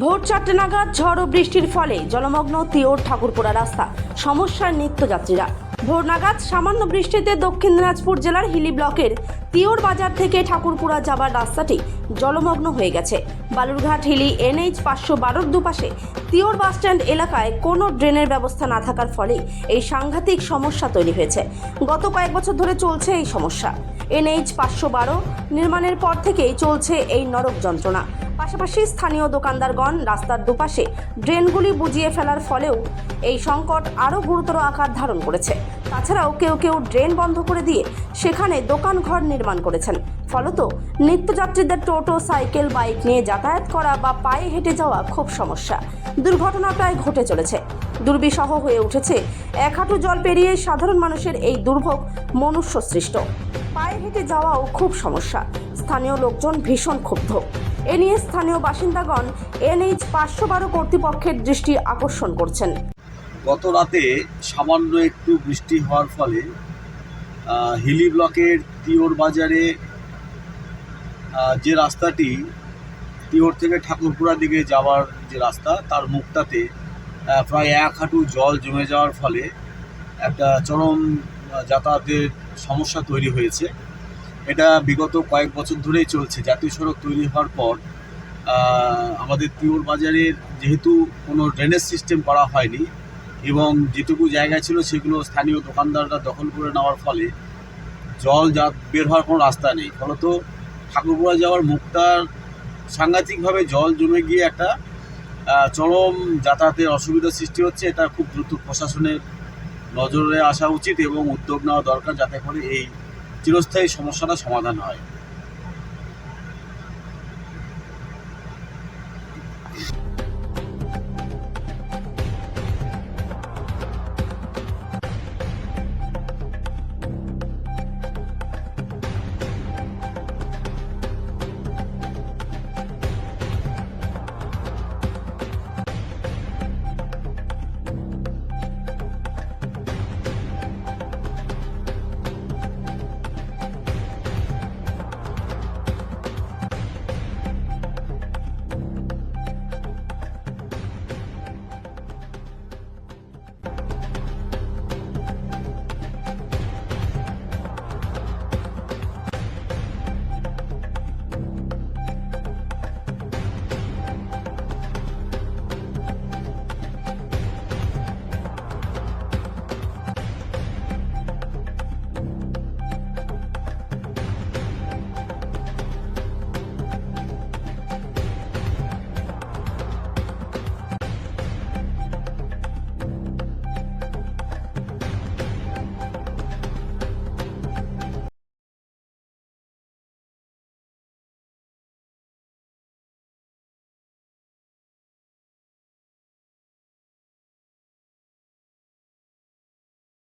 ভোর চারটে নাগাদ ঝড় ও বৃষ্টির ফলে জলমগ্ন তিওর ঠাকুরপুরা রাস্তা। সমস্যায় নিত্যযাত্রীরা। ভোর নাগাদ সামান্য বৃষ্টিতে দক্ষিণ দিনাজপুর জেলার হিলি ব্লকের তিওর বাজার থেকে ঠাকুরপুরা যাবার রাস্তাটি জলমগ্ন হয়ে গেছে। বালুরঘাট হিলি এনএইচ পাঁচশো বারোর দুপাশে তিওর বাসস্ট্যান্ড এলাকায় কোনো ড্রেনের ব্যবস্থা না থাকার ফলে এই সাংঘাতিক সমস্যা তৈরি হয়েছে। গত কয়েক বছর ধরে চলছে এই সমস্যা। এনএইচ পাঁচশো বারো নির্মাণের পর থেকেই চলছে এই নরক যন্ত্রণা। পাশাপাশি স্থানীয় দোকানদারগণ রাস্তার দুপাশে ড্রেনগুলি বুঝিয়ে ফেলার ফলেও এই সংকট আরও গুরুতর আকার ধারণ করেছে। তাছাড়াও কেউ কেউ ড্রেন বন্ধ করে দিয়ে সেখানে দোকান ঘর নির্মাণ করেছেন। ফলত নিত্যযাত্রীদের টোটো, সাইকেল, বাইক নিয়ে যাতায়াত করা বা পায়ে হেঁটে যাওয়া খুব সমস্যা। দুর্ঘটনা প্রায় ঘটে চলেছে। দুর্বিষহ হয়ে উঠেছে। এক হাঁটু জল পেরিয়ে সাধারণ মানুষের এই দুর্ভোগ মনুষ্য সৃষ্ট পায়ে হেঁটে যাওয়াও খুব সমস্যা। স্থানীয় লোকজন ভীষণ ক্ষুব্ধ। এ নিয়ে স্থানীয় বাসিন্দাগণ এনএইচ পাঁচশো বারো কর্তৃপক্ষের দৃষ্টি আকর্ষণ করছেন। গত রাতে সামান্য একটু বৃষ্টি হওয়ার ফলে হিলি ব্লকের তিওর বাজারে যে রাস্তাটি, তিওর থেকে ঠাকুরপুরা দিকে যাওয়ার যে রাস্তা, তার মুখটাতে প্রায় এক হাঁটু জল জমে যাওয়ার ফলে একটা চরম যাতায়াতের সমস্যা তৈরি হয়েছে। এটা বিগত কয়েক বছর ধরেই চলছে। জাতীয় সড়ক তৈরি হওয়ার পর আমাদের তিওর বাজারের যেহেতু কোনো ড্রেনেজ সিস্টেম করা হয়নি এবং যেটুকু জায়গা ছিল সেগুলো স্থানীয় দোকানদাররা দখল করে নেওয়ার ফলে জল যা বের হওয়ার কোনো রাস্তা নেই। ফলত ঠাকুরপুরা যাওয়ার মুখটার সাংঘাতিকভাবে জল জমে গিয়ে একটা চরম যাতায়াতের অসুবিধার সৃষ্টি হচ্ছে। এটা খুব দ্রুত প্রশাসনের নজরে আসা উচিত এবং উদ্যোগ নেওয়া দরকার যাতে করে এই চিরস্থায়ী সমস্যাটা সমাধান হয়।